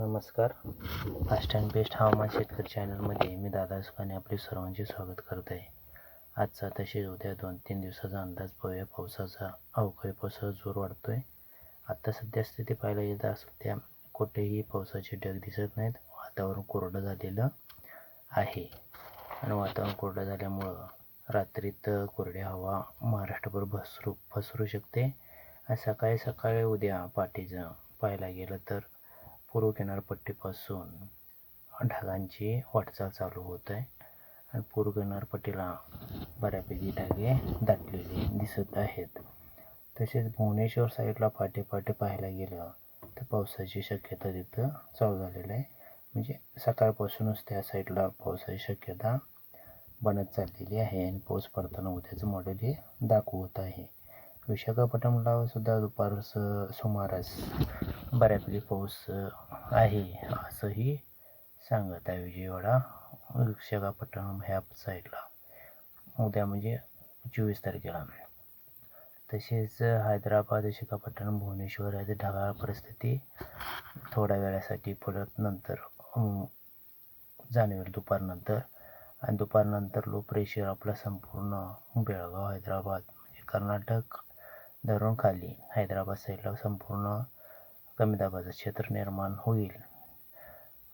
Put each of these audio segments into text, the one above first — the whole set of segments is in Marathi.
नमस्कार. फास्ट अँड बेस्ट हवामान शेतकरी चॅनलमध्ये मी दादा सुखाने आपले सर्वांचे स्वागत करत आहे आजचा तसेच उद्या दोन तीन दिवसाचा अंदाज पाहूया. पावसाचा अवकाळी पावसाचा जोर वाढतो आहे आत्ता सध्या स्थिती पाहायला गेलं तर सध्या कुठेही पावसाचे ढग दिसत नाहीत. वातावरण कोरडं झालेलं आहे. आणि वातावरण कोरडं झाल्यामुळं रात्रीत कोरडी हवा महाराष्ट्रभर भसरू पसरू शकते. आणि सकाळी सकाळी उद्या पाठीचं पाहायला गेलं तर पूर्व किनारपट्टीपासून ढगांची वाटचाल चालू होत आहे आणि पूर्व किनारपट्टीला बऱ्यापैकी ढगे दाटलेले दिसत आहेत. तसेच भुवनेश्वर साईडला पाटे पाटे पाहायला गेलं तर पावसाची शक्यता तिथं चालू झालेलं आहे. म्हणजे सकाळपासूनच त्या साईडला पावसाची शक्यता बनत चाललेली आहे. आणि पाऊस पडताना उद्याचं मॉडेल हे दाखवत आहे. विशाखापट्टणमला सुद्धा दुपार सुमारास बऱ्यापैकी पाऊस आहे असंही सांगत आहे विजयवाडा विशाखापट्टणम ह्या साईडला उद्या म्हणजे चोवीस तारखेला. तसेच हैदराबाद विशाखापट्टणम भुवनेश्वर याची ढगाळ परिस्थिती थोड्या वेळासाठी परत नंतर जाणवेल दुपारनंतर आणि दुपारनंतर लो प्रेशर आपला संपूर्ण बेळगाव हैदराबाद म्हणजे कर्नाटक धरून खाली हैदराबाद साईडला संपूर्ण कमी दाबाचं क्षेत्र निर्माण होईल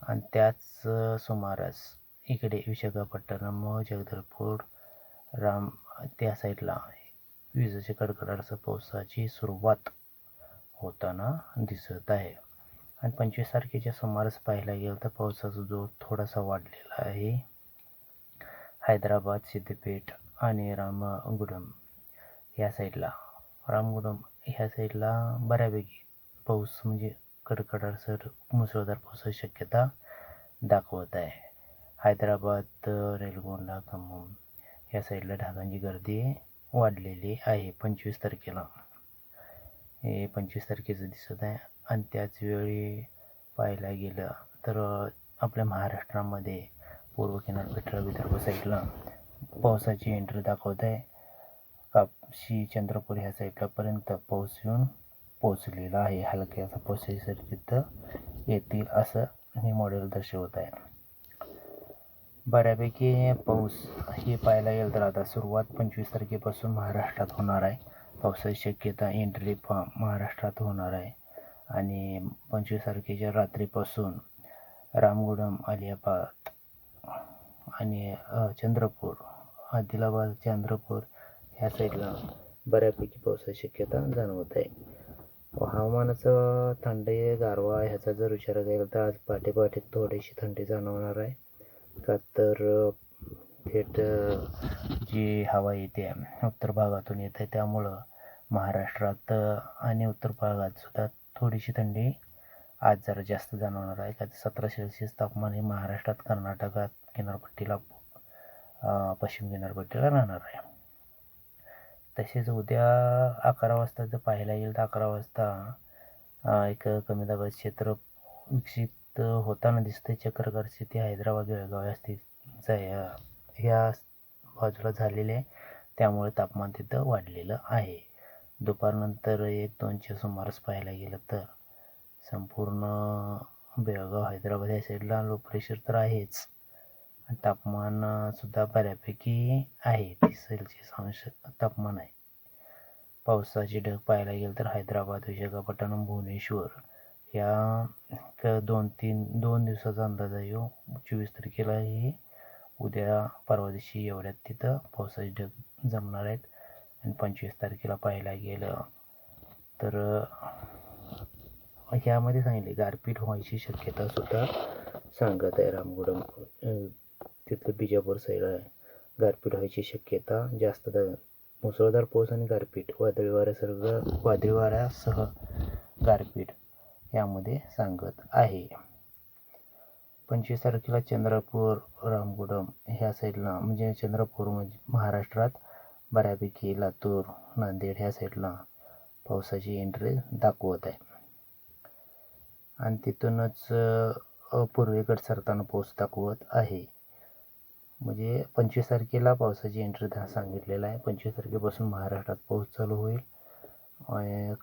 आणि त्याच सुमारास इकडे विशाखापट्टणम जगदलपूर राम त्या साईडला विजेच्या कडकडाटाचं पावसाची सुरुवात होताना दिसत आहे. आणि पंचवीस तारखेच्या सुमारास पाहायला गेलं तर पावसाचा जोर थोडासा वाढलेला आहे. हैदराबाद सिद्धपेठ आणि रामगुडम या साईडला रामगुडम ह्या साईडला बऱ्यापैकी पाऊस म्हणजे कडकडासर मुसळधार पावसाची शक्यता दाखवत आहे. हैदराबाद रेलगोंडा खम्मम ह्या साईडला ढगांची गर्दी वाढलेली आहे. पंचवीस तारखेला. हे पंचवीस तारखेचं दिसत आहे. आणि त्याचवेळी पाहायला गेलं तर आपल्या महाराष्ट्रामध्ये पूर्व किनारपट्टीला विदर्भ साईडला पावसाची एंट्री दाखवत आहे. कापशी चंद्रपूर ह्या साईडलापर्यंत पाऊस येऊन पोचलेला आहे. हलक्याचा पावसाची तिथं येतील असं हे मॉडेल दर्शवत आहे. बऱ्यापैकी पाऊस हे पाहायला गेलं तर आता सुरुवात पंचवीस तारखेपासून महाराष्ट्रात होणार आहे. पावसाची शक्यता एंट्री प महाराष्ट्रात होणार आहे. आणि पंचवीस तारखेच्या रात्रीपासून रामगुडम अलियाबाद आणि चंद्रपूर आदिलाबाद चंद्रपूर ह्या साईडला बऱ्यापैकी पावसाची शक्यता जाणवत आहे. हवामानाचं थंडी गारवा ह्याचा जर विचार केला तर आज पहाटे पहाटे थोडीशी थंडी जाणवणार आहे. का तर थेट जी हवा येते उत्तर भागातून येते त्यामुळं महाराष्ट्रात आणि उत्तर भागात सुद्धा थोडीशी थंडी आज जरा जास्त जाणवणार आहे. का सतरा सेल्सिअस तापमान हे महाराष्ट्रात कर्नाटकात किनारपट्टीला पश्चिम किनारपट्टीला राहणार आहे. तसेच उद्या अकरा वाजता जर पाहायला येईल तर अकरा वाजता एक कमी दाबाचं क्षेत्र विकसित होताना दिसते चक्रकार स्थिती हैदराबाद बेळगाव या स्थितीचा ह्या बाजूला झालेले आहे. त्यामुळे तापमान तिथं वाढलेलं आहे. दुपारनंतर एक दोनच्या सुमारास पाहायला गेलं तर संपूर्ण बेळगाव हैदराबाद या साईडला लो प्रेशर तर आहेच. तापमानसुद्धा बऱ्यापैकी आहे. तीस सेल्सिअस अंश तापमान आहे. पावसाचे ढग पाहायला गेलं तर हैदराबाद विशाखापट्टणम भुवनेश्वर या दोन तीन दोन दिवसाचा अंदाज आहे. चोवीस तारखेला हे उद्या परवा दिवशी एवढ्यात तिथं पावसाचे ढग जमणार आहेत. आणि पंचवीस तारखेला पाहायला गेलं तर ह्यामध्ये सांगितले गारपीट व्हायची शक्यता सुद्धा सांगत आहे रामगुडम तिथलं बिजापूर साईड आहे गारपीट व्हायची शक्यता जास्त द मुसळधार पाऊस आणि गारपीट वादळी वाऱ्यासर्ग वादळी वाऱ्यासह गारपीट यामध्ये सांगत आहे. पंचवीस तारखेला चंद्रपूर रामगुडम ह्या साईडला म्हणजे चंद्रपूर म्हणजे महाराष्ट्रात बऱ्यापैकी लातूर नांदेड ह्या साईडला पावसाची एंट्री दाखवत आहे. आणि तिथूनच पूर्वेकडे सरताना पाऊस दाखवत आहे. म्हणजे पंचवीस तारखेला पावसाची एंट्री दा सांगितलेला आहे. पंचवीस तारखेपासून महाराष्ट्रात पाऊस चालू होईल.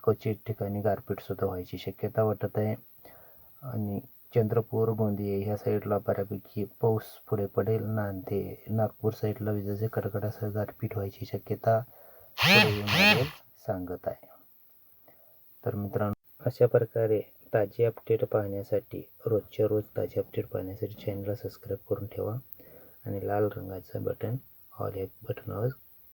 क्वचित ठिकाणी गारपीटसुद्धा व्हायची शक्यता वाटत आहे. आणि चंद्रपूर गोंदिया ह्या साईडला बऱ्यापैकी पाऊस पुढे पडेल. नांदे नागपूर साईडला विजेचे कडकडासह गारपीट व्हायची शक्यता सांगत आहे. तर मित्रांनो अशा प्रकारे ताजे अपडेट पाहण्यासाठी रोजच्या रोज ताजे अपडेट पाहण्यासाठी चॅनलला सबस्क्राईब करून ठेवा. आणि लाल रंगाचं बटन ऑल या बटनावर